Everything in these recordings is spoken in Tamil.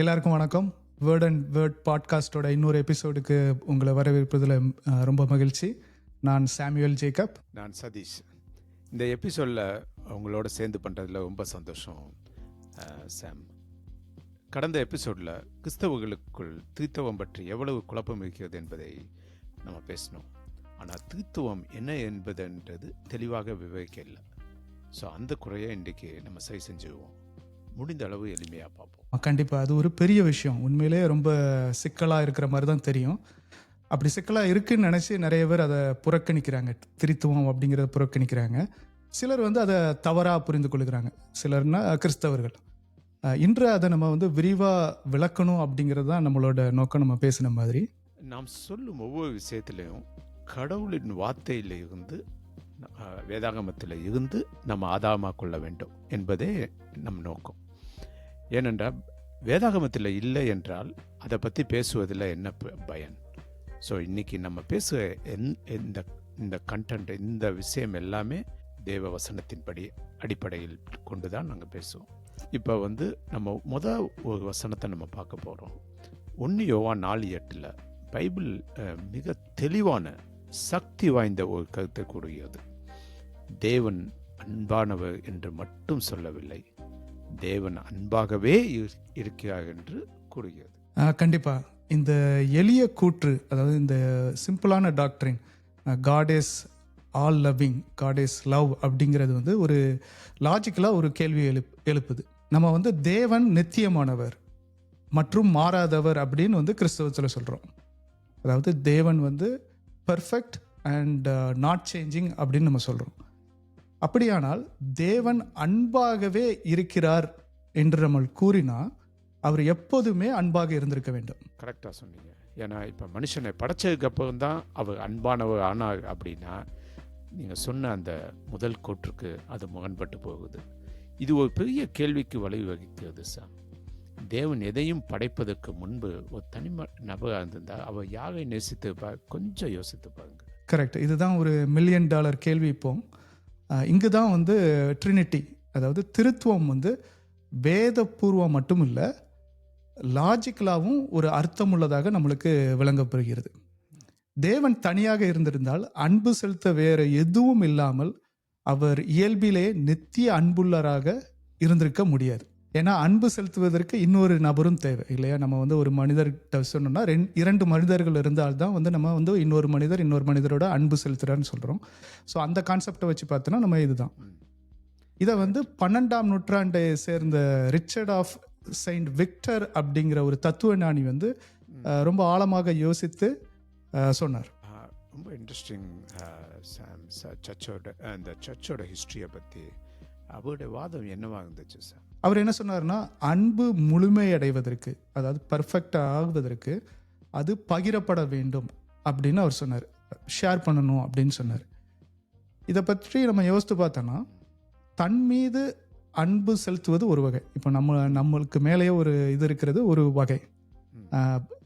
எல்லாருக்கும் வணக்கம். வேர்ட் அண்ட் வேர்ட் பாட்காஸ்டோட இன்னொரு எபிசோடுக்கு உங்களை வரவேற்பதில் ரொம்ப மகிழ்ச்சி. நான் சாமுவேல் ஜேக்கப். நான் சதீஷ். இந்த எபிசோடில் உங்களோட சேர்ந்து பண்ணுறதுல ரொம்ப சந்தோஷம் சாம். கடந்த எபிசோடில் கிறிஸ்தவர்களுக்குள் தீர்த்தவம் பற்றி எவ்வளவு குழப்பம் இருக்கிறது என்பதை நம்ம பேசினோம். ஆனால் தீர்த்துவம் என்ன என்பதுன்றது தெளிவாக விவரிக்க இல்லை ஸோ அந்த குறையை இன்றைக்கு நம்ம சரி செஞ்சுருவோம். முடிந்த அளவு எளிமையாக பார்ப்போம் கண்டிப்பாக அது ஒரு பெரிய விஷயம். உண்மையிலே ரொம்ப சிக்கலாக இருக்கிற மாதிரி தான் தெரியும். அப்படி சிக்கலாக இருக்குன்னு நினச்சி நிறைய பேர் அதை புறக்கணிக்கிறாங்க. திரித்துவம் அப்படிங்கிறத புறக்கணிக்கிறாங்க. சிலர் வந்து அதை தவறாக புரிந்து கொள்கிறாங்க. சிலர்னா கிறிஸ்தவர்கள். இன்று அதை நம்ம வந்து விரிவாக விளக்கணும் அப்படிங்கிறது தான் நம்மளோட நோக்கம். நம்ம பேசின மாதிரி. நாம் சொல்லும் ஒவ்வொரு விஷயத்திலையும் கடவுளின் வார்த்தையில் இருந்து வேதாகமத்தில் இருந்து நம்ம ஆதாரமாக கொள்ள வேண்டும் என்பதே நம் நோக்கம். ஏனென்றால் வேதாகமத்தில் இல்லை என்றால் அதை பற்றி பேசுவதில் என்ன ப- பயன்? ஸோ இன்றைக்கி நம்ம பேசுகிற எந் இந்த இந்த கண்டென்ட் இந்த விஷயம் எல்லாமே தேவ வசனத்தின்படி அடிப்படையில் கொண்டு தான் நாங்கள் பேசுவோம். இப்போ வந்து நம்ம முத ஒரு வசனத்தை நம்ம பார்க்க போகிறோம் ஒன்று யோவா நாலு எட்டில் பைபிள் மிக தெளிவான சக்தி வாய்ந்த ஒரு கருத்தை கூறுகிறது. தேவன் அன்பானவர் என்று மட்டும் சொல்லவில்லை தேவன் அன்பாகவே இருக்கிறார் என்று கூறுகிறது. கண்டிப்பாக இந்த எளிய கூற்று அதாவது இந்த சிம்பிளான டாக்டரின் God is all loving God is love அப்படிங்கிறது வந்து ஒரு லாஜிக்கலாக ஒரு கேள்வி எழுப் எழுப்புது. நம்ம வந்து தேவன் நித்தியமானவர் மற்றும் மாறாதவர் அப்படின்னு வந்து கிறிஸ்தவத்தில் சொல்கிறோம் அதாவது தேவன் வந்து பர்ஃபெக்ட் அண்ட் நாட் சேஞ்சிங் அப்படின்னு நம்ம சொல்கிறோம் அப்படியானால் தேவன் அன்பாகவே இருக்கிறார் என்று நம்ம கூறினா அவர் எப்போதுமே அன்பாக இருந்திருக்க வேண்டும். கரெக்டாக சொன்னீங்க. ஏன்னா இப்போ மனுஷனை படைச்சதுக்கு அப்புறம் தான் அவர் அன்பானவர் ஆனார் அப்படின்னா நீங்கள் சொன்ன அந்த முதல் கூற்றுக்கு அது முரண்பட்டு போகுது. இது ஒரு பெரிய கேள்விக்கு வழிவகுக்கிறது சார். தேவன் எதையும் படைப்பதற்கு முன்பு ஒரு தனிம நபராக இருந்திருந்தால் அவர் யாரை நேசித்து பா கொஞ்சம் யோசித்து பாருங்க. கரெக்ட். இதுதான் ஒரு மில்லியன் டாலர் கேள்வி இப்போ இங்கு தான் வந்து ட்ரினிட்டி அதாவது திருத்துவம் வந்து வேதபூர்வம் மட்டும் இல்லை லாஜிக்கலாகவும் ஒரு அர்த்தமுள்ளதாக நம்மளுக்கு விளங்கப்படுகிறது. தேவன் தனியாக இருந்திருந்தால் அன்பு செலுத்த வேற எதுவும் இல்லாமல் அவர் இயல்பிலே நித்திய அன்புள்ளராக இருந்திருக்க முடியாது. ஏன்னா அன்பு செலுத்துவதற்கு இன்னொரு நபரும் தேவை இல்லையா? நம்ம வந்து ஒரு மனிதர்கிட்ட சொன்னோம்னா ரெண் இரண்டு மனிதர்கள் இருந்தால் தான் வந்து நம்ம வந்து இன்னொரு மனிதர் இன்னொரு மனிதரோட அன்பு செலுத்துறான்னு சொல்கிறோம் ஸோ அந்த கான்செப்டை வச்சு பார்த்தோன்னா நம்ம இதுதான். இதை வந்து பன்னெண்டாம் நூற்றாண்டை சேர்ந்த ரிச்சர்ட் ஆஃப் செயின்ட் விக்டர் அப்படிங்கிற ஒரு தத்துவ ஞானி வந்து ரொம்ப ஆழமாக யோசித்து சொன்னார். ரொம்ப இன்ட்ரெஸ்டிங் சர்ச்சோட அந்த சர்ச்சோட ஹிஸ்ட்ரியை பற்றி அவருடைய வாதம் என்னவா இருந்துச்சு சார்? அவர் என்ன சொன்னார்னா அன்பு முழுமையடைவதற்கு அதாவது பர்ஃபெக்டாக ஆகுவதற்கு அது பகிரப்பட வேண்டும் அப்படின்னு அவர் சொன்னார். ஷேர் பண்ணணும் அப்படின்னு சொன்னார். இதை பற்றி நம்ம யோசித்து பார்த்தோன்னா தன் மீது அன்பு செலுத்துவது ஒரு வகை. இப்போ நம்ம நம்மளுக்கு மேலேயே ஒரு இது இருக்கிறது ஒரு வகை.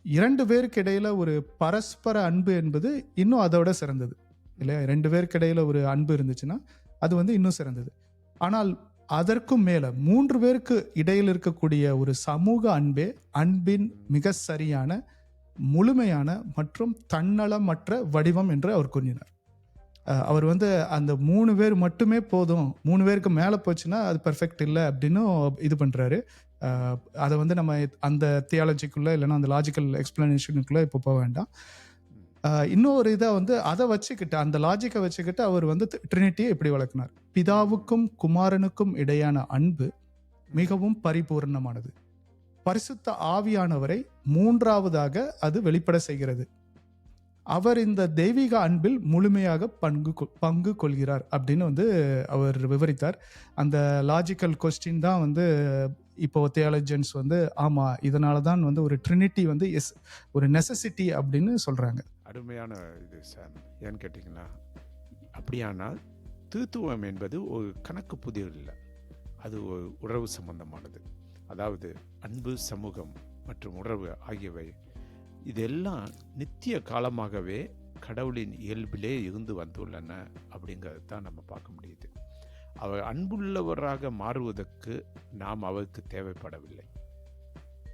இரண்டு பேருக்கு இடையில ஒரு பரஸ்பர அன்பு என்பது இன்னும் அதோட சிறந்தது. இல்லையா? ரெண்டு பேருக்கு இடையில ஒரு அன்பு இருந்துச்சுன்னா அது வந்து இன்னும் சிறந்தது. ஆனால் அதற்கும் மேலே மூன்று பேருக்கு இடையில் இருக்கக்கூடிய ஒரு சமூக அன்பே அன்பின் மிக சரியான முழுமையான மற்றும் தன்னலமற்ற வடிவம் என்று அவர் கூறினார். அவர் வந்து அந்த மூணு பேர் மட்டுமே போதும் மூணு பேருக்கு மேலே போச்சுன்னா அது பெர்ஃபெக்ட் இல்லை அப்படின்னு இது பண்ணுறாரு அதை வந்து நம்ம அந்த தியாலஜிக்குள்ளே இல்லைன்னா அந்த லாஜிக்கல் எக்ஸ்பிளனேஷனுக்குள்ளே இப்போ போக வேண்டாம். இன்னொரு இதை வந்து அதை வச்சுக்கிட்டு அந்த லாஜிக்கை வச்சுக்கிட்டு அவர் வந்து ட்ரினிட்டியை இப்படி வளர்க்கினார் பிதாவுக்கும் குமாரனுக்கும் இடையான அன்பு மிகவும் பரிபூர்ணமானது. பரிசுத்த ஆவியானவரை மூன்றாவதாக அது வெளிப்பட செய்கிறது. அவர் இந்த தெய்வீக அன்பில் முழுமையாக பங்கு கொ- பங்கு கொள்கிறார் அப்படின்னு வந்து அவர் விவரித்தார். அந்த லாஜிக்கல் கொஸ்டின் தான் வந்து இப்போ தியாலஜன்ஸ் வந்து ஆமா இதனால தான் வந்து ஒரு ட்ரினிட்டி வந்து எஸ் ஒரு நெசசிட்டி அப்படின்னு சொல்றாங்க. அருமையான இது சார். ஏன்னு கேட்டிங்கன்னா அப்படியானால் தீத்துவம் என்பது ஒரு கணக்கு புதிர் இல்லை. அது ஒரு உறவு சம்பந்தமானது. அதாவது அன்பு சமூகம் மற்றும் உறவு ஆகியவை இதெல்லாம் நித்திய காலமாகவே கடவுளின் இயல்பிலே இருந்து வந்துள்ளன அப்படிங்கிறது தான் நம்ம பார்க்க முடியுது. அவர் அன்புள்ளவராக மாறுவதற்கு நாம் அவருக்கு தேவைப்படவில்லை.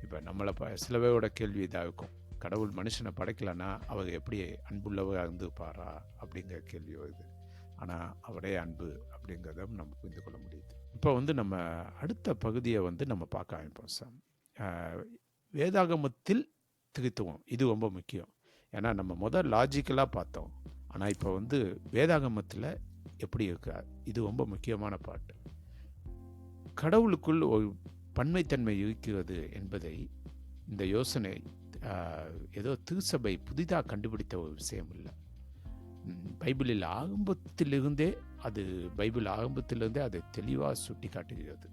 இப்போ நம்மளை ப சிலவையோட கேள்வி இதாக இருக்கும் கடவுள் மனுஷனை படைக்கலைன்னா அவங்க எப்படி அன்புள்ளவங்க இருந்துப்பாரா அப்படிங்கிற கேள்வி வருது. ஆனால் அவரே அன்பு அப்படிங்கிறத நம்ம புரிந்து கொள்ள முடியுது. இப்போ வந்து நம்ம அடுத்த பகுதியை வந்து நம்ம பார்க்க ஆரம்பிப்போம் சார். வேதாகமத்தில் திருத்துவம். இது ரொம்ப முக்கியம். ஏன்னா நம்ம முதல் லாஜிக்கலாக பார்த்தோம். ஆனால் இப்போ வந்து வேதாகமத்தில் எப்படி இருக்கா இது ரொம்ப முக்கியமான பாட்டு. கடவுளுக்குள் ஒரு பன்மைத்தன்மை இருக்கிறது என்பதை இந்த யோசனை ஏதோ திருசபை புதிதாக கண்டுபிடித்த ஒரு விஷயம் இல்லை. பைபிளில் ஆரம்பத்திலிருந்தே அது பைபிள் ஆரம்பத்திலிருந்தே அதை தெளிவாக சுட்டி காட்டுகிறது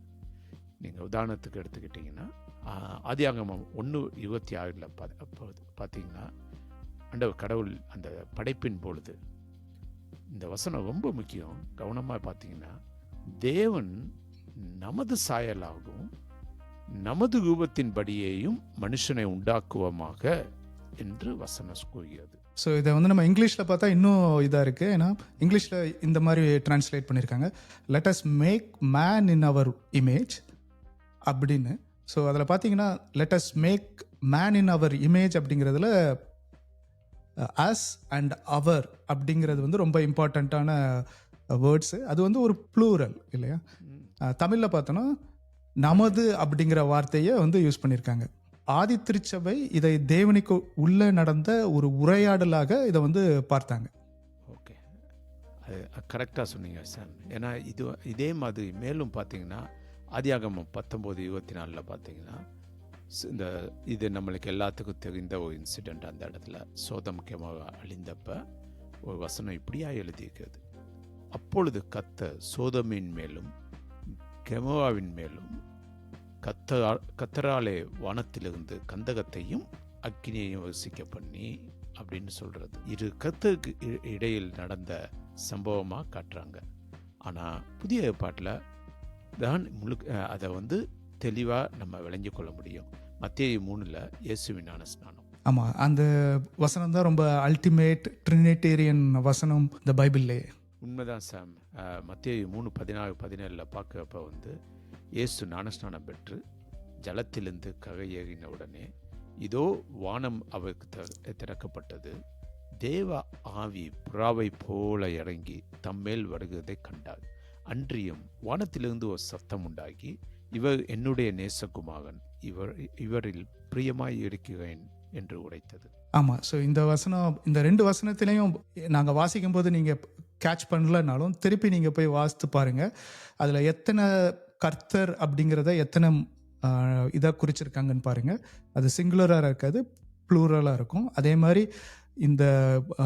நீங்கள் உதாரணத்துக்கு எடுத்துக்கிட்டிங்கன்னா ஆஹ், ஆதியாகமம் ஒன்று இருபத்தி ஆறில் பார்த்தீங்கன்னா அண்ட கடவுள் அந்த படைப்பின் பொழுது இந்த வசனம் ரொம்ப முக்கியம். கவனமாக பார்த்தீங்கன்னா தேவன் நமது சாயலாகவும் நமது ரூபத்தின்படியேயும் மனுஷனை உண்டாக்குவோமாக என்று வசனம் கூறுகிறது ஸோ இதை வந்து நம்ம இங்கிலீஷில் பார்த்தா இன்னும் இதாக இருக்குது ஏன்னா இங்கிலீஷில் இந்த மாதிரி டிரான்ஸ்லேட் பண்ணியிருக்காங்க let us make man in our image அப்படின்னு. ஸோ அதில் பார்த்தீங்கன்னா let us make man in our image அப்படிங்கிறதுல அஸ் அண்ட் அவர் அப்படிங்கிறது வந்து ரொம்ப இம்பார்ட்டண்ட்டான வேர்ட்ஸு அது வந்து ஒரு ப்ளூரல் இல்லையா? தமிழில் பார்த்தோன்னா நமது அப்படிங்கிற வார்த்தையை வந்து யூஸ் பண்ணியிருக்காங்க. ஆதி திருச்சபை இதை தேவனுக்கு உள்ளே நடந்த ஒரு உரையாடலாக இதை வந்து பார்த்தாங்க. ஓகே. அது கரெக்டாக சொன்னீங்க சார் ஏன்னா இது இதே மாதிரி மேலும் பார்த்தீங்கன்னா ஆதியாகமம் பத்தொம்போது இருபத்தி நாலில் பார்த்தீங்கன்னா இந்த இது நம்மளுக்கு எல்லாத்துக்கும் தெரிந்த ஒரு இன்சிடெண்ட் அந்த இடத்துல. சோதம் கெமாக அழிந்தப்ப ஒரு வசனம் இப்படியாக எழுதியிருக்கிறது. அப்பொழுது கத்த சோதமின் மேலும் கெமோவாவின் மேலும் கத்த கத்தராலே வானத்திலிருந்து கந்தகத்தையும் அக்கினியையும் வசிக்க பண்ணி அப்படின்னு சொல்கிறது இரு கத்துக்கு இடையில் நடந்த சம்பவமாக காட்டுறாங்க. ஆனால் புதிய பாட்டில் தான் முழுக்க அதை வந்து தெளிவாக நம்ம விளைஞ்சு கொள்ள முடியும். மத்திய மூணில் இயேசுவின் ஸ்நானம். ஆமாம் அந்த வசனம் தான் ரொம்ப அல்டிமேட் ட்ரினிட்டேரியன் வசனம் இந்த பைபிள்லேயே. உண்மைதான் சாம். மத்திய மூணு பதினாறு பதினேழில் பார்க்கப்ப வந்து இயேசு ஞானஸ்நானம் பெற்று ஜலத்திலிருந்து ககையேறின உடனே இதோ வானம் அவருக்கு திறக்கப்பட்டது. தேவ ஆவி புறாவை போல இறங்கி தம்மேல் வருகிறதை கண்டார். அன்றியும் வானத்திலிருந்து ஒரு சத்தம் உண்டாகி இவர் என்னுடைய நேசகுமாரன் இவர் இவரில் பிரியமாய் இருக்கிறேன் என்று உரைத்தது. ஆமாம் ஸோ இந்த வசனம் இந்த ரெண்டு வசனத்திலையும் நாங்கள் வாசிக்கும் போது நீங்கள் கேட்ச் பண்ணலனாலும் திருப்பி நீங்கள் போய் வாசித்து பாருங்கள் அதில் எத்தனை கர்த்தர் அப்படிங்கிறத எத்தனை இதாக குறிச்சிருக்காங்கன்னு பாருங்கள் அது சிங்குலராக இருக்காது ப்ளூரலாக இருக்கும். அதே மாதிரி இந்த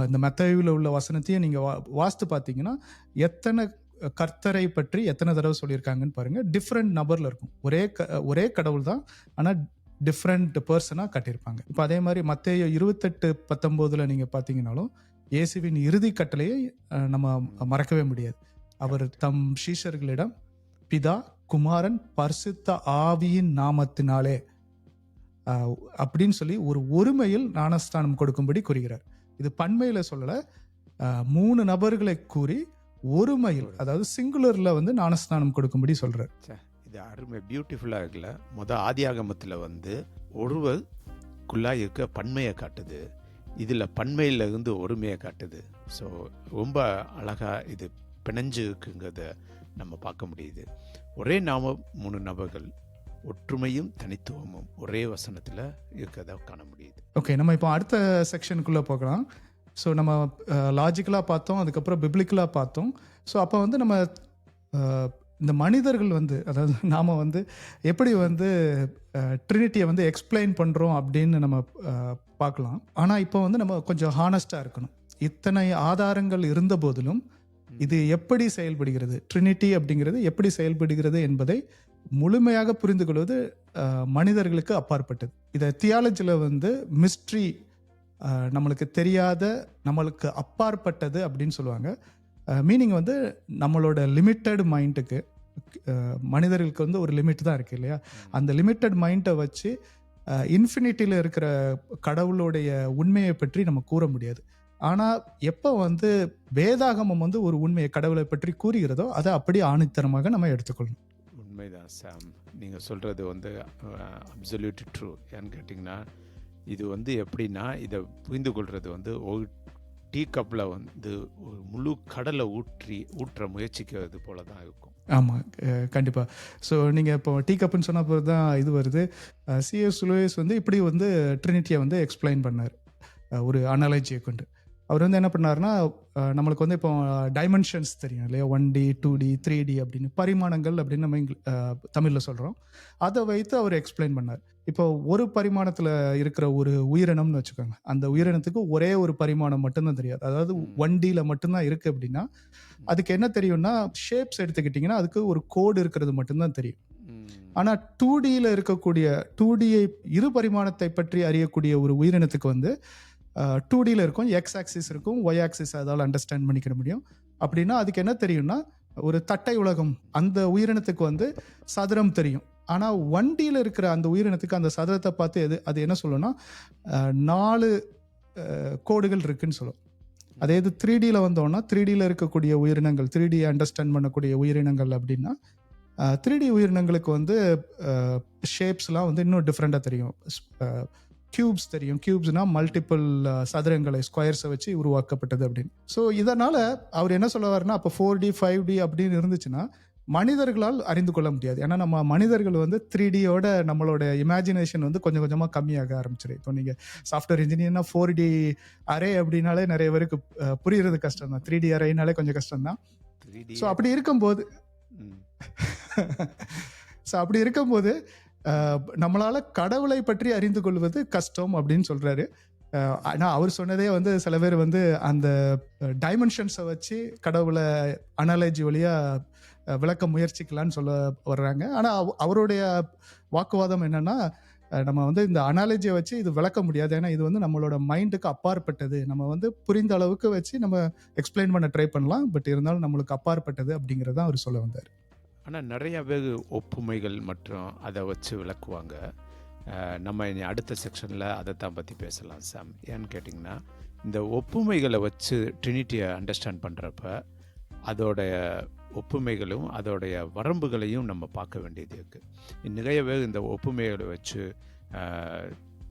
இந்த மெத்தவியில் உள்ள வசனத்தையும் நீங்கள் வா வாஸ்து பார்த்தீங்கன்னா எத்தனை கர்த்தரை பற்றி எத்தனை தடவை சொல்லியிருக்காங்கன்னு பாருங்கள் டிஃப்ரெண்ட் நபரில் இருக்கும். ஒரே க ஒரே கடவுள் தான் ஆனால் டிஃப்ரெண்ட் பர்சனாக கட்டியிருப்பாங்க. இப்போ அதே மாதிரி மத்திய இருபத்தெட்டு பத்தொம்போதில் நீங்கள் பார்த்தீங்கன்னாலும் இயேசுவின் இறுதி கட்டளையை நம்ம மறக்கவே முடியாது. அவர் தம் சீஷர்களிடம் பிதா குமாரன் பரிசுத்த ஆவியின் நாமத்தினாலே அப்படின்னு சொல்லி ஒரு ஒருமையில் ஞானஸ்தானம் கொடுக்கும்படி கூறுகிறார். இது பன்மையில் சொல்லலை மூணு நபர்களை கூறி ஒருமையில் அதாவது சிங்குலரில் வந்து ஞானஸ்தானம் கொடுக்கும்படி சொல்கிறார் இது அருமை பியூட்டிஃபுல்லாக இருக்குல்ல. முத ஆதியாகமத்தில் வந்து ஒருவருக்குள்ளாக இருக்க பன்மையை காட்டுது. இதில் பன்மையில இருந்து ஒருமையை காட்டுது. ஸோ ரொம்ப அழகாக இது பிணைஞ்சு இருக்குங்கிறத நம்ம பார்க்க முடியுது. ஒரே நாம மூணு நபர்கள் ஒற்றுமையும் தனித்துவமும் ஒரே வசனத்தில் இருக்கிறத காண முடியுது. ஓகே நம்ம இப்போ அடுத்த செக்ஷனுக்குள்ளே போகலாம். ஸோ நம்ம லாஜிக்கலாக பார்த்தோம் அதுக்கப்புறம் பிப்ளிக்கலாக பார்த்தோம். ஸோ அப்போ வந்து நம்ம இந்த மனிதர்கள் வந்து அதாவது நாம் வந்து எப்படி வந்து ட்ரினிட்டியை வந்து எக்ஸ்பிளைன் பண்ணுறோம் அப்படின்னு நம்ம பார்க்கலாம். ஆனால் இப்போ வந்து நம்ம கொஞ்சம் ஹானஸ்டாக இருக்கணும். இத்தனை ஆதாரங்கள் இருந்த போதிலும் இது எப்படி செயல்படுகிறது? ட்ரினிட்டி அப்படிங்கிறது எப்படி செயல்படுகிறது என்பதை முழுமையாக புரிந்து கொள்வது மனிதர்களுக்கு அப்பாற்பட்டது. இதை தியாலஜியில் வந்து மிஸ்ட்ரி நம்மளுக்கு தெரியாத நம்மளுக்கு அப்பாற்பட்டது அப்படின்னு சொல்லுவாங்க. மீனிங் வந்து நம்மளோட லிமிட்டட் மைண்டுக்கு மனிதர்களுக்கு வந்து ஒரு லிமிட் தான் இருக்கு இல்லையா? அந்த லிமிட்டட் மைண்டை வச்சு இன்ஃபினிட்டியில் இருக்கிற கடவுளுடைய உண்மையை பற்றி நம்ம கூற முடியாது. ஆனால் எப்போ வந்து வேதாகமம் வந்து ஒரு உண்மையை கடவுளை பற்றி கூறுகிறதோ அதை அப்படியே ஆணித்தரமாக நம்ம எடுத்துக்கொள்ளணும். உண்மைதான் சாம். நீங்கள் சொல்கிறது வந்து அப்சல்யூட் ட்ரூ ஏன்னு கேட்டிங்கன்னா இது வந்து எப்படின்னா இதை புரிந்து கொள்வது வந்து ஒரு டீ கப்பில் வந்து ஒரு முழு கடலை ஊற்றி ஊற்ற முயற்சிக்கிறது போல தான் இருக்கும். ஆமாம் கண்டிப்பாக ஸோ நீங்கள் இப்போ டீ கப்புன்னு சொன்ன போது தான் இது வருது. சிஎஸ் லூயிஸ் வந்து இப்படி வந்து ட்ரினிட்டியை வந்து எக்ஸ்பிளைன் பண்ணார். ஒரு அனாலஜியை கொண்டு. அவர் வந்து என்ன பண்ணாருன்னா நம்மளுக்கு வந்து இப்போ டைமென்ஷன்ஸ் தெரியும் இல்லையா? One D two D three D அப்படின்னு பரிமாணங்கள் அப்படின்னு நம்ம இங்கிலி தமிழில் சொல்கிறோம் அதை வைத்து அவர் எக்ஸ்பிளைன் பண்ணார். இப்போ ஒரு பரிமாணத்தில் இருக்கிற ஒரு உயிரினம்னு வச்சுக்கோங்க. அந்த உயிரினத்துக்கு ஒரே ஒரு பரிமாணம் மட்டும்தான் தெரியாது. அதாவது ஒன் மட்டும்தான் இருக்குது அப்படின்னா அதுக்கு என்ன தெரியும்னா ஷேப்ஸ் எடுத்துக்கிட்டிங்கன்னா அதுக்கு ஒரு கோடு இருக்கிறது மட்டும்தான் தெரியும். ஆனால் டூ டியில் இருக்கக்கூடிய டூ டியை இரு பரிமாணத்தை பற்றி அறியக்கூடிய ஒரு உயிரினத்துக்கு வந்து டூ டியில் இருக்கும் எக்ஸ் ஆக்சிஸ் இருக்கும் ஒய் ஆக்சிஸ் அதால் அண்டர்ஸ்டாண்ட் பண்ணிக்கிற முடியும். அப்படின்னா அதுக்கு என்ன தெரியும்னா ஒரு தட்டை உலகம் அந்த உயிரினத்துக்கு வந்து சதுரம் தெரியும். ஆனால் வண்டியில் இருக்கிற அந்த உயிரினத்துக்கு அந்த சதுரத்தை பார்த்து எது அது என்ன சொல்லும்னா நாலு கோடுகள் இருக்குன்னு சொல்லும். அதே இது த்ரீ டியில் வந்தோம்னா த்ரீ டியில் இருக்கக்கூடிய உயிரினங்கள் த்ரீ டி அண்டர்ஸ்டாண்ட் பண்ணக்கூடிய உயிரினங்கள் அப்படின்னா த்ரீ டி உயிரினங்களுக்கு வந்து ஷேப்ஸ்லாம் வந்து இன்னும் டிஃப்ரெண்ட்டாக தெரியும். கியூப்ஸ் தெரியும். கியூப்ஸ்னால் மல்டிபிள் சதுரங்களை ஸ்கொயர்ஸை வச்சு உருவாக்கப்பட்டது அப்படின்னு. ஸோ இதனால் அவர் என்ன சொல்லுவாருன்னா அப்போ ஃபோர் டி ஃபைவ் டி அப்படின்னு இருந்துச்சுன்னா மனிதர்களால் அறிந்து கொள்ள முடியாது. ஏன்னா நம்ம மனிதர்கள் வந்து த்ரீ டியோட நம்மளோட இமேஜினேஷன் வந்து கொஞ்சம் கொஞ்சமாக கம்மியாக ஆரம்பிச்சிரு இப்போ நீங்கள் சாஃப்ட்வேர் இன்ஜினியர்னா ஃபோர் டி அரே அப்படின்னாலே நிறைய பேருக்கு புரியுறது கஷ்டம் தான் த்ரீ டி அரேனாலே கொஞ்சம் கஷ்டம் தான் 3D ஸோ அப்படி இருக்கும்போது. ஸோ அப்படி இருக்கும்போது நம்மளால கடவுளை பற்றி அறிந்து கொள்வது கஷ்டம் அப்படின்னு சொல்றாரு. ஆனால் அவர் சொன்னதே வந்து சில பேர் வந்து அந்த டைமென்ஷன்ஸை வச்சு கடவுளை அனாலஜி வழியாக விளக்க முயற்சிக்கலான்னு சொல்ல வர்றாங்க. ஆனால் அவ- அவருடைய வாக்குவாதம் என்னன்னா நம்ம வந்து இந்த அனாலஜியை வச்சு இது விளக்க முடியாது. ஏன்னா இது வந்து நம்மளோட மைண்டுக்கு அப்பாற்பட்டது. நம்ம வந்து புரிந்த அளவுக்கு வச்சு நம்ம எக்ஸ்பிளைன் பண்ண ட்ரை பண்ணலாம். பட் இருந்தாலும் நம்மளுக்கு அப்பாற்பட்டது அப்படிங்கிறதான் அவர் சொல்ல வந்தார். ஆனால் நிறைய பேர் ஒப்புமைகள் மற்றும் அதை வச்சு விளக்குவாங்க. நம்ம இனி அடுத்த செக்ஷனில் அதை தான் பற்றி பேசலாம் சாம். ஏன்னு கேட்டிங்கன்னா இந்த ஒப்புமைகளை வச்சு ட்ரினிட்டியை அண்டர்ஸ்டாண்ட் பண்ணுறப்ப அதோடைய ஒப்புமைகளும் அதோடைய வரம்புகளையும் நம்ம பார்க்க வேண்டியது இருக்குது நிறையவே இந்த ஒப்புமைகளை வச்சு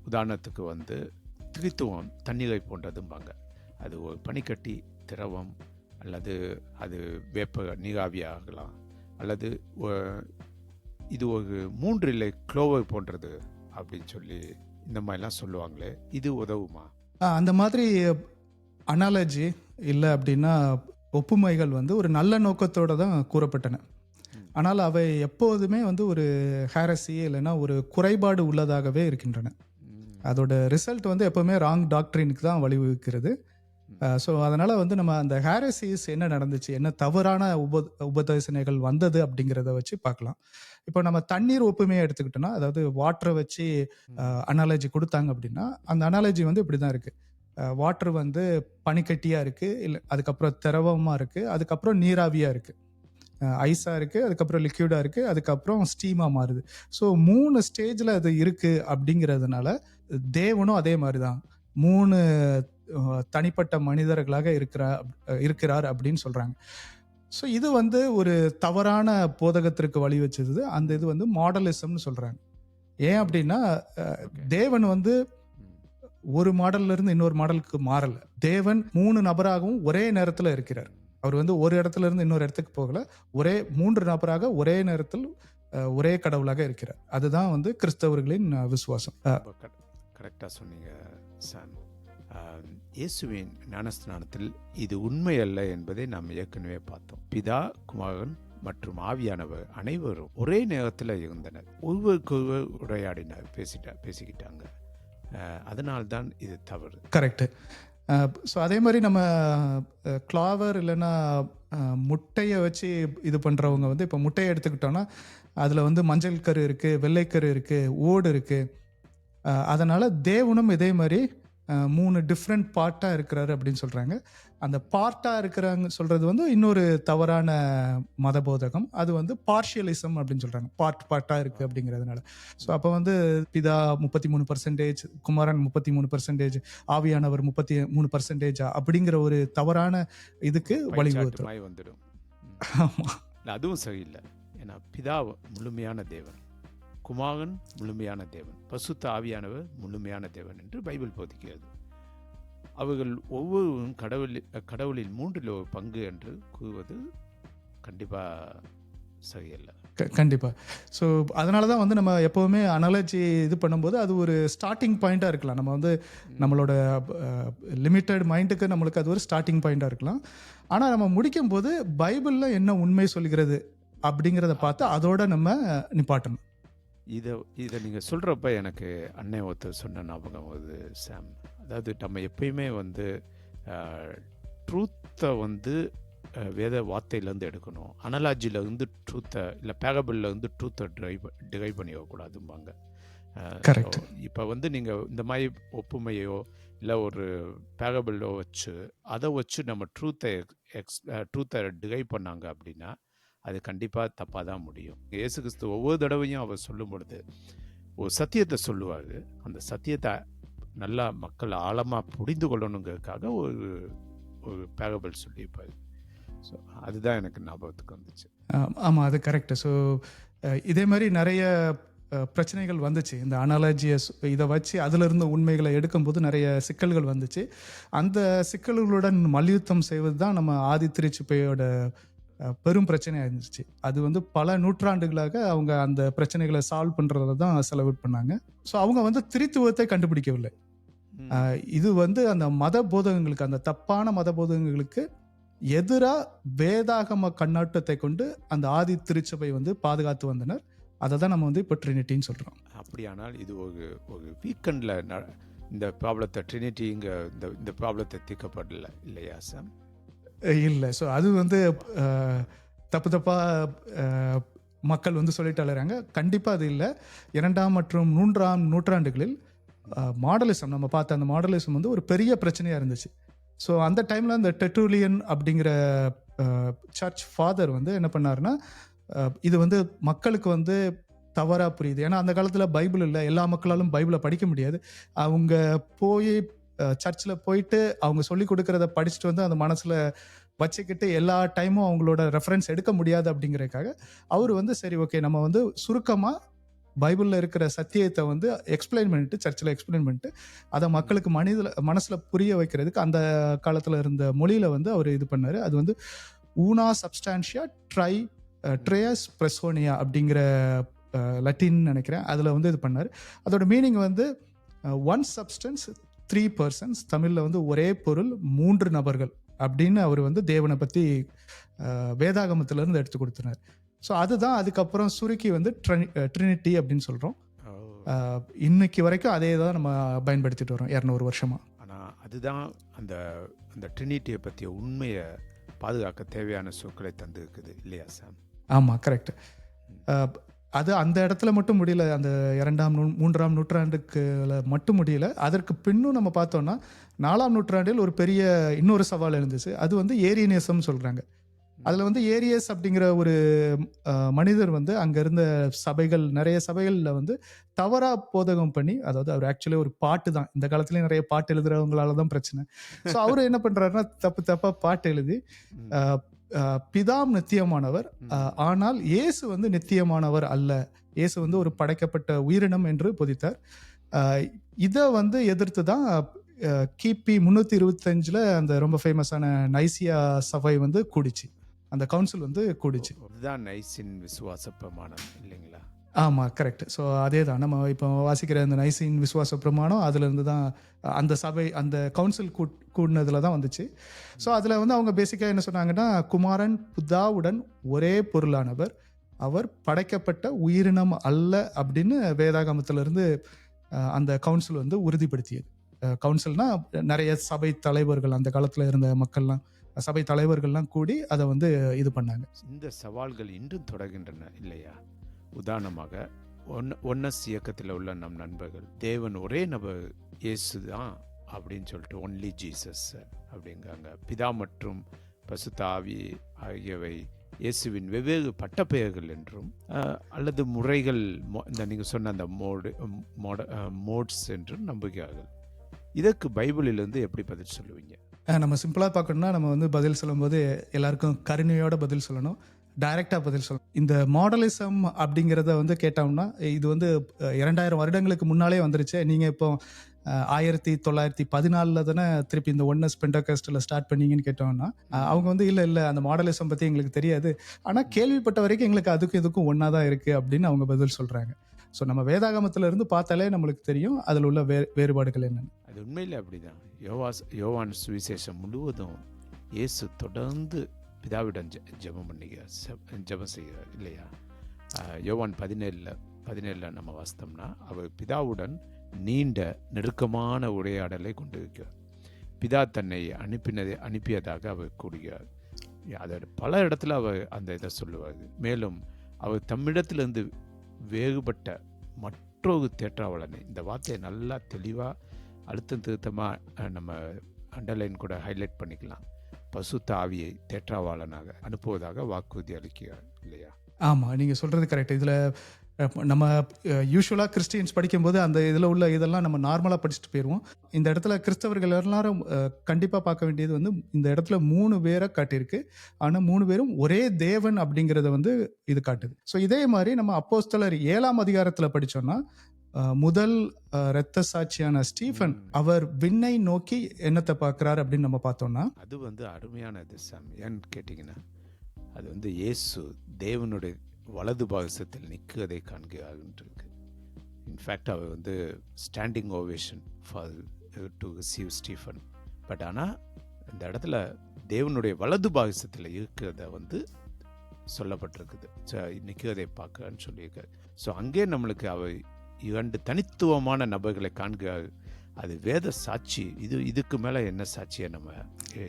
உதாரணத்துக்கு வந்து திரித்துவம் தண்ணீரை போன்றதும்பாங்க. அது ஒரு பனிக்கட்டி திரவம் அல்லது அது வேப்ப நீராவி அல்லது இது ஒரு மூன்று இல்லை குளோவர் போன்றது. அப்படின்னு சொல்லி இந்த மாதிரிலாம் சொல்லுவாங்களே இது உதவுமா? அந்த மாதிரி அனாலஜி இல்லை அப்படின்னா ஒப்புமைகள் வந்து ஒரு நல்ல நோக்கத்தோடு தான் கூறப்பட்டன. ஆனால் அவை எப்போதுமே வந்து ஒரு ஹேரசி இல்லைன்னா ஒரு குறைபாடு உள்ளதாகவே இருக்கின்றன. அதோட ரிசல்ட் வந்து எப்போவுமே ராங் டாக்டரினுக்கு தான் வழிவகுக்கிறது. ஸோ அதனால் வந்து நம்ம அந்த ஹேரசிஸ் என்ன நடந்துச்சு என்ன தவறான உப உபதேசனைகள் வந்தது அப்படிங்கிறத வச்சு பார்க்கலாம். இப்போ நம்ம தண்ணீர் ஒப்புமையை எடுத்துக்கிட்டோம்னா அதாவது வாட்டரை வச்சு அனாலஜி கொடுத்தாங்க அப்படின்னா அந்த அனாலஜி வந்து இப்படி தான் இருக்குது வாட்டர் வந்து பனிக்கட்டியாக இருக்குது இல்லை அதுக்கப்புறம் திரவமாக இருக்குது அதுக்கப்புறம் நீராவியாக இருக்குது ஐஸாக இருக்குது அதுக்கப்புறம் லிக்யூடாக இருக்குது அதுக்கப்புறம் ஸ்டீமாக மாறுது. ஸோ மூணு ஸ்டேஜில் அது இருக்குது அப்படிங்கிறதுனால தேவனும் அதே மாதிரி தான் மூணு தனிப்பட்ட மனிதர்களாக இருக்கிறா இருக்கிறார் அப்படின்னு சொல்கிறாங்க ஸோ இது வந்து ஒரு தவறான போதகத்திற்கு வழி வச்சது. அந்த இது வந்து மாடலிசம்னு சொல்கிறாங்க ஏன் அப்படின்னா தேவன் வந்து ஒரு மாடல்ல இருந்து இன்னொரு மாடலுக்கு மாறல. தேவன் மூணு நபராகவும் ஒரே நேரத்தில் இருக்கிறார். அவர் வந்து ஒரு இடத்துல இருந்து இன்னொரு இடத்துக்கு போகல. ஒரே மூன்று நபராக ஒரே நேரத்தில் ஒரே கடவுளாக இருக்கிறார். அதுதான் வந்து கிறிஸ்தவர்களின் விசுவாசம். கரெக்டாக சொன்னீங்க சாம். இயேசுவின் ஞானஸ்நானத்தில் இது உண்மை அல்ல என்பதை நாம் ஏற்கனவே பார்த்தோம். பிதா குமாரன் மற்றும் ஆவியானவர் அனைவரும் ஒரே நேரத்தில் இருந்தனர். ஒருவருக்கொருவர் உரையாடினார் பேசிட்டா பேசிக்கிட்டாங்க. அதனால்தான் இது தவறு. கரெக்டு ஸோ அதே மாதிரி நம்ம கிளாவர் இல்லைன்னா முட்டையை வச்சு இது பண்ணுறவங்க வந்து இப்போ முட்டையை எடுத்துக்கிட்டோன்னா அதில் வந்து மஞ்சள் கரு இருக்குது வெள்ளைக்கரு இருக்குது ஓடு இருக்குது அதனால் தேவனும் இதே மாதிரி மூணு டிஃப்ரெண்ட் பார்ட்டாக இருக்கிறாரு அப்படின்னு சொல்கிறாங்க அந்த பார்ட்டாக இருக்கிறாங்க சொல்கிறது வந்து இன்னொரு தவறான மதபோதகம். அது வந்து பார்ஷியலிசம் அப்படின்னு சொல்கிறாங்க பார்ட் பார்ட்டாக இருக்குது அப்படிங்கிறதுனால. ஸோ அப்போ வந்து பிதா முப்பத்தி மூணு பர்சன்டேஜ் குமாரன் முப்பத்தி மூணு பர்சன்டேஜ் ஆவியானவர் முப்பத்தி மூணு பர்சன்டேஜ் அப்படிங்கிற ஒரு தவறான இதுக்கு பைச்சாட்டுமாய் வந்துடும். ம். ஆமா. இல்ல, அதுவும் சரியில்லை. ஏன்னா பிதா முழுமையான தேவன். குமாரன் முழுமையான தேவன். பசுத்த ஆவியானவர் முழுமையான தேவன் என்று பைபிள் போதிக்கிறது. அவர்கள் ஒவ்வொருவரும் கடவுளில் கடவுளில் மூன்றில் ஒரு பங்கு என்று கூறுவது கண்டிப்பாக சரியல்ல. க- கண்டிப்பா. ஸோ அதனால தான் வந்து நம்ம எப்போவுமே அனாலஜி இது பண்ணும்போது அது ஒரு ஸ்டார்டிங் பாயிண்ட்டாக இருக்கலாம். நம்ம வந்து நம்மளோட லிமிட்டட் மைண்டுக்கு நம்மளுக்கு அது ஒரு ஸ்டார்டிங் பாயிண்ட்டாக இருக்கலாம். ஆனால் நம்ம முடிக்கும் போது பைபிளில் என்ன உண்மை சொல்கிறது அப்படிங்கிறத பார்த்து அதோட நம்ம நிப்பாட்டணும். இதை இதை நீங்கள் சொல்கிறப்ப எனக்கு அன்னை ஒருத்தர் சொன்ன ஞாபகம் வருது சாம். அதாவது நம்ம எப்பயுமே வந்து ட்ரூத்தை வந்து வேத வார்த்தையிலேருந்து எடுக்கணும். அனலாஜிலேருந்து ட்ரூத்தை இல்லை பேரபிள்லேருந்து ட்ரூத்தை ட்ரைவ் டிரைவ் பண்ணிடக்கூடாதும்பாங்க Correct. இப்போ வந்து நீங்கள் இந்த மாதிரி ஒப்புமையோ இல்லை ஒரு பேரபிளோ வச்சு அதை வச்சு நம்ம ட்ரூத்தை எக்ஸ் ட்ரூத்தை டிரைவ் பண்ணாங்க அப்படின்னா அது கண்டிப்பாக தப்பாக தான் முடியும். இயேசு கிறிஸ்து ஒவ்வொரு தடவையும் அவர் சொல்லும் பொழுது ஒரு சத்தியத்தை சொல்லுவார். அந்த சத்தியத்தை நல்லா மக்கள் ஆழமாக புரிந்து கொள்ளணுங்கிறதுக்காக ஒரு ஒரு பேரபிள் சொல்லியிருப்பார். ஸோ அதுதான் எனக்கு ஞாபகத்துக்கு வந்துச்சு. ஆமாம் அது கரெக்டு ஸோ இதே மாதிரி நிறைய பிரச்சனைகள் வந்துச்சு. இந்த அனாலஜியை இதை வச்சு அதிலிருந்து உண்மைகளை எடுக்கும்போது நிறைய சிக்கல்கள் வந்துச்சு. அந்த சிக்கல்களுடன் மல்யுத்தம் செய்வது தான் நம்ம ஆதி திருச்சிப்பையோட பெரும் பிரச்சனையாக இருந்துச்சு. அது வந்து பல நூற்றாண்டுகளாக அவங்க அந்த பிரச்சனைகளை சால்வ் பண்ணுறத தான் செலவு பண்ணாங்க. ஸோ அவங்க வந்து திரித்துவத்தை கண்டுபிடிக்கவில்லை. இது வந்து அந்த மத போதகங்களுக்கு அந்த தப்பான மத போதகங்களுக்கு எதிராக வேதாகம கண்ணோட்டத்தை கொண்டு அந்த ஆதி திருச்சபை வந்து பாதுகாத்து வந்தனர். அதை தான் நம்ம வந்து இப்போ ட்ரினிட்டின்னு சொல்கிறோம் அப்படியானால் இது ஒரு ஒரு வீக்கெண்டில் இந்த ப்ராப்ளத்தை ட்ரினிட்டிங்க இந்த இந்த ப்ராப்ளத்தை தீர்க்கப்படல இல்லையா சாம் இல்லை. ஸோ அது வந்து தப்பு தப்பாக மக்கள் வந்து சொல்லிட்டு அலைறாங்க. கண்டிப்பாக அது இல்லை. இரண்டாம் மற்றும் மூன்றாம் நூற்றாண்டுகளில் மாடலிசம் நம்ம பார்த்த அந்த மாடலிசம் வந்து ஒரு பெரிய பிரச்சனையாக இருந்துச்சு. ஸோ அந்த டைமில் அந்த டெட்டூலியன் அப்படிங்கிற சர்ச் ஃபாதர் வந்து என்ன பண்ணாருன்னா இது வந்து மக்களுக்கு வந்து தவறாக புரியுது. ஏன்னா அந்த காலத்தில் பைபிள் இல்லை. எல்லா மக்களாலும் பைபிளை படிக்க முடியாது. அவங்க போய் சர்ச்சில் போயிட்டு அவங்க சொல்லி கொடுக்கறத படிச்சுட்டு வந்து அந்த மனசில் வச்சுக்கிட்டு எல்லா டைமும் அவங்களோட ரெஃபரன்ஸ் எடுக்க முடியாது அப்படிங்கிறதுக்காக அவர் வந்து சரி ஓகே நம்ம வந்து சுருக்கமாக பைபிளில் இருக்கிற சத்தியத்தை வந்து எக்ஸ்பிளைன் பண்ணிட்டு சர்ச்சில் எக்ஸ்பிளைன் பண்ணிட்டு அதை மக்களுக்கு மனிதில் மனசில் புரிய வைக்கிறதுக்கு அந்த காலத்தில் இருந்த மொழியில் வந்து அவர் இது பண்ணார். அது வந்து ஊனா சப்ஸ்டான்ஷியா ட்ரை ட்ரேயஸ் பிரசோனியா அப்படிங்கிற லட்டின் நினைக்கிறேன். அதில் வந்து இது பண்ணார். அதோட மீனிங் வந்து ஒன் சப்ஸ்டன்ஸ் த்ரீ பர்சன்ஸ் தமிழில் வந்து ஒரே பொருள் மூன்று நபர்கள் அப்படின்னு அவர் வந்து தேவனை பற்றி வேதாகமத்திலேருந்து எடுத்து கொடுத்துனார் ஸோ அதுதான் அதுக்கப்புறம் சுருக்கி வந்து ட்ரினிட்டி அப்படின்னு சொல்கிறோம் இன்னைக்கு வரைக்கும் அதே தான் நம்ம பயன்படுத்திட்டு வரோம் இரநூறு வருஷமாக ஆனால் அதுதான் அந்த அந்த ட்ரினிட்டியை பற்றிய உண்மையை பாதுகாக்க தேவையான சொற்களை தந்திருக்குது இல்லையா சாம்? ஆமாம் கரெக்ட் அது அந்த இடத்துல மட்டும் முடியல. அந்த இரண்டாம் நூ மூன்றாம் நூற்றாண்டுக்குல மட்டும் முடியல. அதற்கு பின்னும் நம்ம பார்த்தோம்னா நாலாம் நூற்றாண்டில் ஒரு பெரிய இன்னொரு சவால் இருந்துச்சு அது வந்து ஏரியனியசம் சொல்கிறாங்க அதில் வந்து ஏரியஸ் அப்படிங்கிற ஒரு மனிதர் வந்து அங்கே இருந்த சபைகள் நிறைய சபைகளில் வந்து தவறாக போதகம் பண்ணி அதாவது அவர் ஆக்சுவலி ஒரு பாட்டு தான். இந்த காலத்துலேயும் நிறைய பாட்டு எழுதுறவங்களால தான் பிரச்சனை. ஸோ அவர் என்ன பண்ணுறாருன்னா தப்பு தப்பாக பாட்டு எழுதி பிதாம் நித்தியமானவர். ஆனால் இயேசு வந்து நித்தியமானவர் அல்ல. இயேசு வந்து ஒரு படைக்கப்பட்ட உயிரினம் என்று போதித்தார். இதை வந்து எதிர்த்து தான் கிபி முந்நூற்றி இருபத்தஞ்சில் அந்த ரொம்ப ஃபேமஸான நைசியா சபை வந்து கூடிச்சு. அந்த கவுன்சில் வந்து கூடிச்சு. அதுதான் நைஸின் விசுவாச பிரமாணம் இல்லைங்களா? ஆமாம் கரெக்ட் ஸோ அதே தான் நம்ம இப்போ வாசிக்கிற அந்த நைசின் விசுவாச பிரமாணம் அதுலேருந்து தான் அந்த சபை அந்த கவுன்சில் கூட் கூடினதுல தான் வந்துச்சு. ஸோ அதில் வந்து அவங்க பேசிக்காக என்ன சொன்னாங்கன்னா குமாரன் புத்தாவுடன் ஒரே பொருளானவர். அவர் படைக்கப்பட்ட உயிரினம் அல்ல அப்படின்னு வேதாகமத்திலிருந்து அந்த கவுன்சில் வந்து உறுதிப்படுத்தியது. கவுன்சில்னா நிறைய சபை தலைவர்கள் அந்த காலத்தில் இருந்த மக்கள்லாம் சபை தலைவர்கள்லாம் கூடி அதை வந்து இது பண்ணாங்க. இந்த சவால்கள் இன்றும் தொடர்கின்றன இல்லையா? உதாரணமாக ஒன் ஒன்னஸ் இயக்கத்தில் உள்ள நம் நண்பர்கள் தேவன் ஒரே நபர் இயேசு தான் அப்படின்னு சொல்லிட்டு ஒன்லி ஜீசஸ் அப்படிங்கிறாங்க. பிதா மற்றும் பசுத்தாவி ஆகியவை இயேசுவின் வெவ்வேறு பட்டப்பெயர்கள் என்றும் அல்லது முறைகள் மோ- இந்த நீங்கள் சொன்ன அந்த மோடு மோட மோட்ஸ் என்றும் நம்புகிறார்கள். இதற்கு பைபிளிலிருந்து எப்படி பதில் சொல்லுவீங்க? நம்ம சிம்பிளாக பார்க்கணும்னா நம்ம வந்து பதில் சொல்லும்போது எல்லாருக்கும் கருணையோட பதில் சொல்லணும். டைரக்டாக பதில் சொல்லணும். இந்த மாடலிசம் அப்படிங்கிறத வந்து கேட்டோம்னா இது வந்து இரண்டாயிரம் வருடங்களுக்கு முன்னாலே வந்துருச்சு. நீங்கள் இப்போ ஆயிரத்தி தொள்ளாயிரத்தி பதினாலில் தானே திருப்பி இந்த ஒன்னஸ் பெண்டகாஸ்டில் ஸ்டார்ட் பண்ணீங்கன்னு கேட்டோம்னா அவங்க வந்து இல்லை இல்லை அந்த மாடலிசம் பற்றி எங்களுக்கு தெரியாது. ஆனால் கேள்விப்பட்ட வரைக்கும் எங்களுக்கு அதுக்கும் இதுக்கும் ஒன்றா தான் இருக்குது அப்படின்னு அவங்க பதில் சொல்கிறாங்க ஸோ நம்ம வேதாகமத்தில் இருந்து பார்த்தாலே நம்மளுக்கு தெரியும் அதில் உள்ள வே வேறுபாடுகள் என்னென்னு. அது உண்மையில் அப்படிதான். யோவாஸ் யோவான் சுவிசேஷம் முழுவதும் இயேசு தொடர்ந்து பிதாவிடம் ஜெ ஜெபம் பண்ணிக்க ஜபம் ஜெபம் செய்கிறார் இல்லையா? யோவான் பதினேழில் பதினேழில் நம்ம வாசித்தோம்னா அவர் பிதாவுடன் நீண்ட நெருக்கமான உரையாடலை கொண்டிருக்கிறார். பிதா தன்னை அனுப்பினதை அனுப்பியதாக அவர் கூறுகிறார். அதோட பல இடத்துல அவர் அந்த இதை சொல்லுவார். மேலும் அவர் தம்மிடத்திலிருந்து வேறுபட்ட மற்றொரு தேற்றாவளனை இந்த வார்த்தையை நல்லா தெளிவாக அழுத்தம் திருத்தமாக நம்ம அண்டர்லைன் கூட ஹைலைட் பண்ணிக்கலாம். பசு தாவியை தேற்றாவாளனாக அனுப்புவதாக வாக்குறுதி அளிக்கிறார் இல்லையா? ஆமாம் நீங்கள் சொல்கிறது கரெக்ட் இதில் நம்ம யூஸ்வலாக கிறிஸ்டியன்ஸ் படிக்கும்போது அந்த இதில் உள்ள இதெல்லாம் நம்ம நார்மலாக படிச்சுட்டு போயிடுவோம் இந்த இடத்துல கிறிஸ்தவர்கள் எல்லாரும் கண்டிப்பாக பார்க்க வேண்டியது வந்து இந்த இடத்துல மூணு பேரை காட்டியிருக்கு. ஆனால் மூணு பேரும் ஒரே தேவன் அப்படிங்கிறத வந்து இது காட்டுது. ஸோ இதே மாதிரி நம்ம அப்போஸ்தலர் ஏழாம் அதிகாரத்தில் படித்தோம்னா முதல் இரத்த சாட்சியான ஸ்டீஃபன். அவர் விண்ணை நோக்கி என்னத்தை பார்க்குறாரு அப்படின்னு நம்ம பார்த்தோம்னா அது வந்து அருமையானது சாமி. ஏன்னு கேட்டிங்கன்னா அது வந்து இயேசு தேவனுடைய வலது பாகசத்தில் நிற்கிறதை காண்கிறார்ன்றிருக்கு. இன்ஃபேக்ட் அவர் வந்து standing ovation for to receive Stephen but ஆனால் இந்த இடத்துல தேவனுடைய வலது பாகசத்தில் இருக்கிறத வந்து சொல்லப்பட்டிருக்குது. ஸோ நிற்கிறதை பார்க்கன்னு சொல்லியிருக்காரு. ஸோ அங்கே நம்மளுக்கு அவர் இரண்டு தனித்துவமான நபர்களை காண்கிறார் அது வேத சாட்சி. இது இதுக்கு மேலே என்ன சாட்சியை நம்ம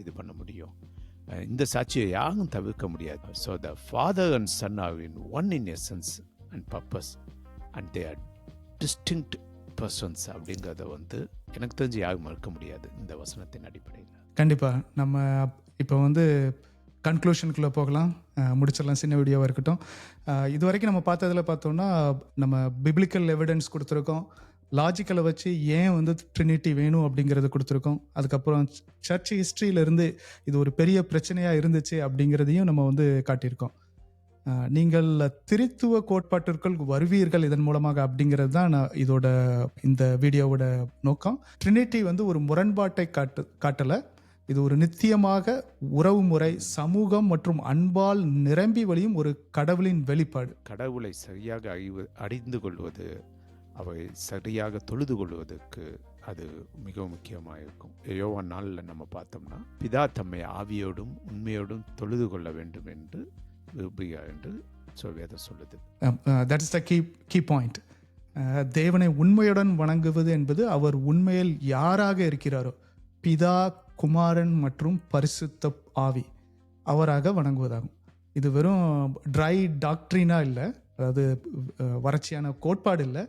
இது பண்ண முடியும்? இந்த சாட்சியை யாரும் தவிர்க்க முடியாது. So the father and son are in one in essence and purpose and they are distinct persons அப்படிங்கிறத வந்து எனக்கு தெரிஞ்சு யாரும் மறுக்க முடியாது இந்த வசனத்தின் அடிப்படையில். கண்டிப்பாக நம்ம இப்போ வந்து கன்க்ளூஷனுக்குள்ளே போகலாம். முடிச்சிடலாம். சின்ன வீடியோவாக இருக்கட்டும். இது வரைக்கும் நம்ம பார்த்ததில் பார்த்தோம்னா நம்ம பிப்ளிக்கல் எவிடன்ஸ் கொடுத்துருக்கோம். லாஜிக்கலை வச்சு ஏன் வந்து ட்ரினிட்டி வேணும் அப்படிங்கிறத கொடுத்துருக்கோம். அதுக்கப்புறம் சர்ச் ஹிஸ்ட்ரியிலேருந்து இது ஒரு பெரிய பிரச்சனையாக இருந்துச்சு அப்படிங்கிறதையும் நம்ம வந்து காட்டியிருக்கோம். நீங்கள் திருத்துவ கோட்பாட்டிற்குள் வருவீர்கள் இதன் மூலமாக அப்படிங்கிறது தான் நான் இதோட இந்த வீடியோவோட நோக்கம். ட்ரினிட்டி வந்து ஒரு முரண்பாட்டை காட்டு காட்டலை. இது ஒரு நித்தியமாக உறவுமுறை சமூகம் மற்றும் அன்பால் நிரம்பி வழியும் ஒரு கடவுளின் வெளிப்பாடு. கடவுளை சரியாக அறிவு அறிந்து கொள்வது அவை சரியாக தொழுது கொள்வதற்கு அது மிகவும் முக்கியமாக இருக்கும். யோவான் நாளில் நம்ம பார்த்தோம்னா பிதா தம்மை ஆவியோடும் உண்மையோடும் தொழுது கொள்ள வேண்டும் என்று விரும்புகிறார் என்று சொல் வேதம் சொல்லுது that is the key key point தேவனை உண்மையுடன் வணங்குவது என்பது அவர் உண்மையில் யாராக இருக்கிறாரோ பிதா குமாரன் மற்றும் பரிசுத்த ஆவி அவராக வணங்குவதாகும். இது வெறும் ட்ரை டாக்ட்ரினா இல்லை அதாவது வறட்சியான கோட்பாடு இல்லை.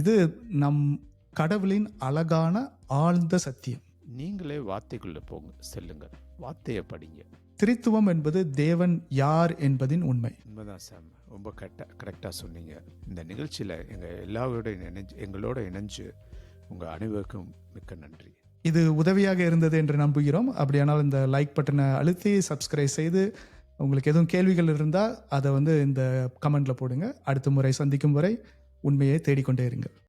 இது நம் கடவுளின் அழகான ஆழ்ந்த சத்தியம். நீங்களே வார்த்தைக்குள்ளே போங்க செல்லுங்கள். வார்த்தையை படிங்க. திரித்துவம் என்பது தேவன் யார் என்பதின் உண்மை. உண்மைதான் சாம். ரொம்ப கரெக்டாக கரெக்டாக சொன்னீங்க. இந்த நிகழ்ச்சியில் எங்கள் எல்லாரோட இணைஞ்சு எங்களோட இணைஞ்சு உங்கள் அனைவருக்கும் மிக்க நன்றி. இது உதவியாக இருந்தது என்று நம்புகிறோம். அப்படியானால் இந்த லைக் பட்டனை அழுத்தி சப்ஸ்கிரைப் செய்து உங்களுக்கு எதுவும் கேள்விகள் இருந்தால் அதை வந்து இந்த கமெண்டில் போடுங்க. அடுத்த முறை சந்திக்கும் வரை உண்மையை தேடிக்கொண்டே இருங்கள்.